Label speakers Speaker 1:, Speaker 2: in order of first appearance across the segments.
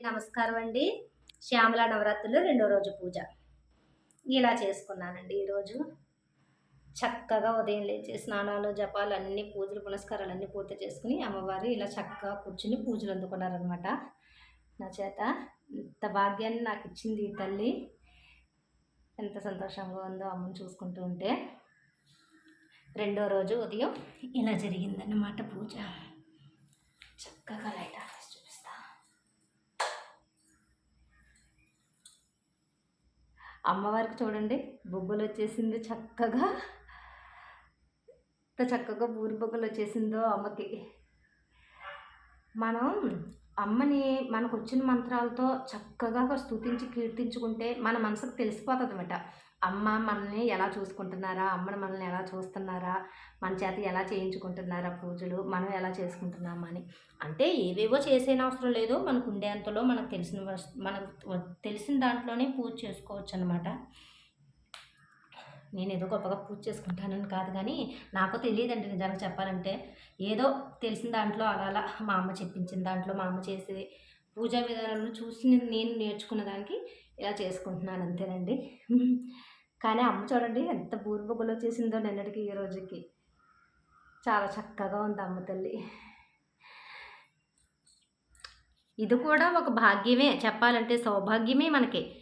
Speaker 1: నమస్కారం అండి. శ్యామల నవరాత్రులు రెండో రోజు పూజ. ఇలా చేసుకున్నానండి ఈరోజు. చక్కగా ఉదయం లేచి స్నానాలు జపాలు అన్ని పూజలు పునస్కారాలు అన్నీ పూర్తి చేసుకుని అమ్మవారు ఇలా చక్కగా కూర్చుని పూజలు అందుకున్నారనమాట నా చేత ఇంత భాగ్యాన్ని నాకు ఇచ్చింది ఈ తల్లి. ఎంత సంతోషంగా ఉందో అమ్మని చూసుకుంటూ ఉంటే రెండో రోజు ఉదయం ఇలా జరిగిందన్నమాట పూజ. చక్కగా లైట్ అమ్మవారికి చూడండి బొగ్గులు వచ్చేసింది చక్కగా. ఎంత చక్కగా బూరి బొగ్గులు వచ్చేసిందో అమ్మకి. మనం అమ్మని మనకు వచ్చిన మంత్రాలతో చక్కగా స్థుతించి కీర్తించుకుంటే మన మనసుకు తెలిసిపోతుంది అనమాట అమ్మ మనల్ని ఎలా చూసుకుంటున్నారా? అమ్మని మనల్ని ఎలా చూస్తున్నారా? మన చేత ఎలా చేయించుకుంటున్నారా పూజలు? మనం ఎలా చేసుకుంటున్నామా అని. అంటే ఏవేవో చేసేన అవసరం లేదు. మనకు ఉండేంతలో మనకు తెలిసిన మనకు తెలిసిన దాంట్లోనే పూజ చేసుకోవచ్చు అనమాట నేను ఏదో గొప్పగా పూజ చేసుకుంటానని కాదు కానీ నాకు తెలియదండి నిజానికి చెప్పాలంటే. ఏదో తెలిసిన దాంట్లో అలా అలా మా అమ్మ చెప్పించిన దాంట్లో మా అమ్మ చేసే పూజా విధానాలను చూసి నేను- నేర్చుకున్న దానికి ఇలా చేసుకుంటున్నాను అంతేనండి. కానీ అమ్మ చూడండి ఎంత బూరుబొగ్గులో చేసిందో నిన్నటికి ఈ రోజుకి. చాలా చక్కగా ఉంది అమ్మ తల్లి. ఇది కూడా ఒక భాగ్యమే చెప్పాలంటే సౌభాగ్యమే మనకి.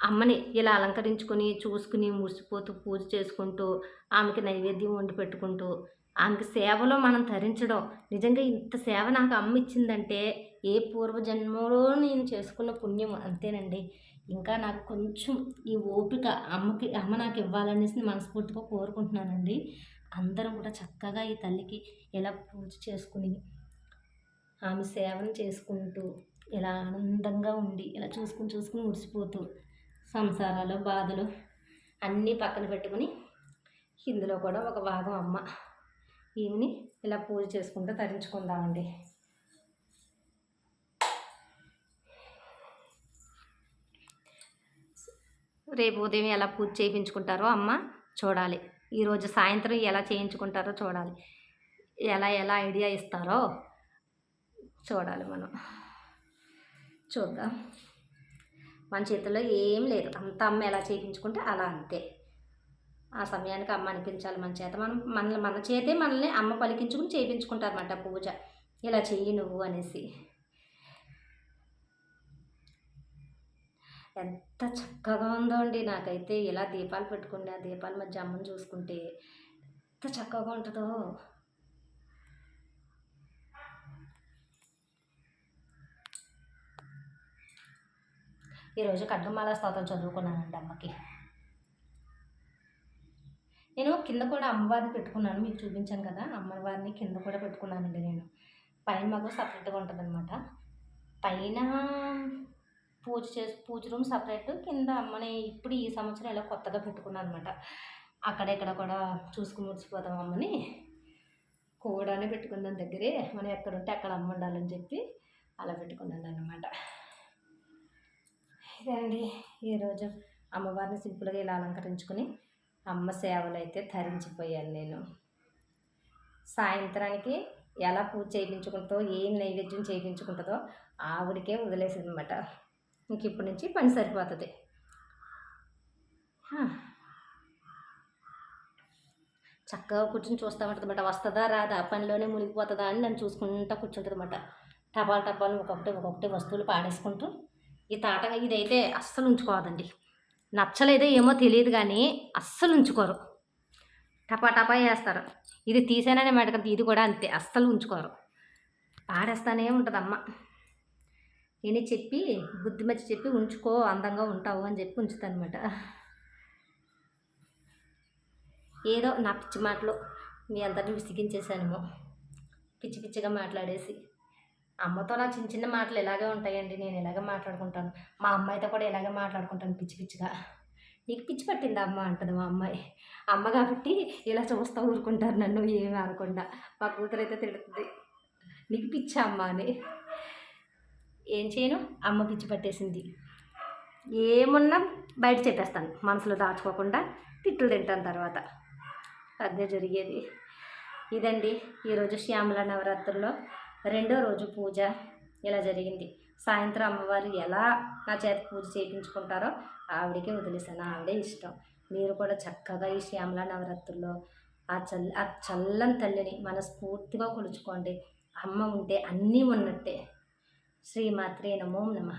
Speaker 1: అమ్మని ఇలా అలంకరించుకొని చూసుకుని మురిసిపోతూ పూజ చేసుకుంటూ ఆమెకి నైవేద్యం వండి పెట్టుకుంటూ ఆమెకి సేవలో మనం తరించడం. నిజంగా ఇంత సేవ నాకు అమ్మ ఇచ్చిందంటే ఏ పూర్వజన్మలో నేను చేసుకున్న పుణ్యం అంతేనండి. ఇంకా నాకు కొంచెం ఈ ఓపిక అమ్మకి అమ్మ నాకు ఇవ్వాలనేసి మనస్ఫూర్తిగా కోరుకుంటున్నానండి. అందరం కూడా చక్కగా ఈ తల్లికి ఇలా పూజ చేసుకుని ఆమె సేవను చేసుకుంటూ ఇలా ఆనందంగా ఉండి ఇలా చూసుకుని చూసుకుని మురిసిపోతూ సంసారాలు బాధలు అన్నీ పక్కన పెట్టుకుని ఇందులో కూడా ఒక భాగం అమ్మ. ఈమెని ఇలా పూజ చేసుకుంటూ తరించుకుందామండి. రేపు ఉదయం ఎలా పూజ చేయించుకుంటారో అమ్మ చూడాలి. ఈరోజు సాయంత్రం ఎలా చేయించుకుంటారో చూడాలి. ఎలా ఎలా ఐడియా ఇస్తారో చూడాలి మనం. చూద్దాం. మన చేతిలో ఏం లేదు. అంత అమ్మ ఎలా చేయించుకుంటే అలా అంతే. ఆ సమయానికి అమ్మ అనిపించాలి మన చేత. మనం మన మన చేతే మనల్ని అమ్మ పలికించుకుని చేయించుకుంటారన్నమాట పూజ. ఇలా చెయ్యి నువ్వు అనేసి. ఎంత చక్కగా ఉందో అండి నాకైతే. ఇలా దీపాలు పెట్టుకుని ఆ దీపాల మధ్య అమ్మని చూసుకుంటే ఎంత చక్కగా ఉంటుందో. ఈరోజు ఖడ్గమాల స్తోత్రం చదువుకున్నానండి అమ్మకి. నేను కింద కూడా అమ్మవారిని పెట్టుకున్నాను మీకు చూపించాను కదా అమ్మవారిని కింద కూడా పెట్టుకున్నానండి నేను. పైన మాకు సపరేట్గా ఉంటుంది అనమాట పైన పూజ చేసి పూజ రూమ్ సపరేట్ కింద అమ్మని ఇప్పుడు ఈ సంవత్సరం ఇలా కొత్తగా పెట్టుకున్నాను అనమాట అక్కడ ఇక్కడ కూడా చూసుకుని ముడిచిపోతాం అమ్మని. కూడానే పెట్టుకుందాం దగ్గరే మనం ఎక్కడ ఉంటే అక్కడ అమ్మ ఉండాలని చెప్పి అలా పెట్టుకున్నాను అనమాట ఇదండి. ఈరోజు అమ్మవారిని సింపుల్గా ఇలా అలంకరించుకుని అమ్మ సేవలు అయితే ధరించిపోయాను నేను. సాయంత్రానికి ఎలా పూజ చేయించుకుంటుందో ఏం నైవేద్యం చేయించుకుంటుందో ఆవిడకే వదిలేసింది అనమాట ఇంక ఇప్పటి నుంచి పని సరిపోతుంది. చక్కగా కూర్చొని చూస్తూ అనమాట వస్తుందా రాదా? పనిలోనే మునిగిపోతుందా అని నన్ను చూసుకుంటూ కూర్చుంటుంది అనమాట టపాల్ టపాలు ఒక్కొక్కటి ఒక్కొక్కటి వస్తువులు పాడేసుకుంటూ ఈ తాటగా ఇదైతే అస్సలు ఉంచుకోవద్దండి. నచ్చలేదో ఏమో తెలియదు కానీ అస్సలు ఉంచుకోరు. టపా టపా వేస్తారు. ఇది తీసేననే మెడకంత ఇది కూడా అంతే అస్సలు ఉంచుకోరు. పాడేస్తానే ఉంటుంది అమ్మ నేను చెప్పి బుద్ధి మధ్య చెప్పి ఉంచుకో అందంగా ఉంటావు అని చెప్పి ఉంచుతానమాట. ఏదో నా పిచ్చి మాటలు మీ అందరిని విసిగించేశానేమో. పిచ్చి పిచ్చిగా మాట్లాడేసి. అమ్మతో నా చిన్న చిన్న మాటలు ఇలాగే ఉంటాయండి నేను ఇలాగే మాట్లాడుకుంటాను. మా అమ్మాయితో కూడా ఇలాగే మాట్లాడుకుంటాను పిచ్చి పిచ్చిగా. నీకు పిచ్చి పట్టింది అమ్మ? అంటుంది మా అమ్మాయి. అమ్మ కాబట్టి ఇలా చూస్తూ ఊరుకుంటారు నన్ను ఏమి అనకుండా. మా కూతురు అయితే తిడుతుంది. నీకు పిచ్చి అమ్మ అని. ఏం చేయను? అమ్మ పిచ్చి పట్టేసింది. ఏమున్నా బయట చెప్పేస్తాను. మనసులో దాచుకోకుండా తిట్లు తింటాను తర్వాత. అదే జరిగేది. ఇదండి ఈరోజు శ్యామల నవరాత్రుల్లో రెండో రోజు పూజ ఇలా జరిగింది. సాయంత్రం అమ్మవారు ఎలా నా చేత పూజ చేయించుకుంటారో ఆవిడకే వదిలేసాను ఆవిడే ఇష్టం. మీరు కూడా చక్కగా ఈ శ్యామల నవరాత్రుల్లో ఆ చల్ ఆ చల్లని తల్లిని మనస్ఫూర్తిగా కొలుచుకోండి. అమ్మ ఉంటే అన్నీ ఉన్నట్టే. శ్రీమాత్రే నమో నమ.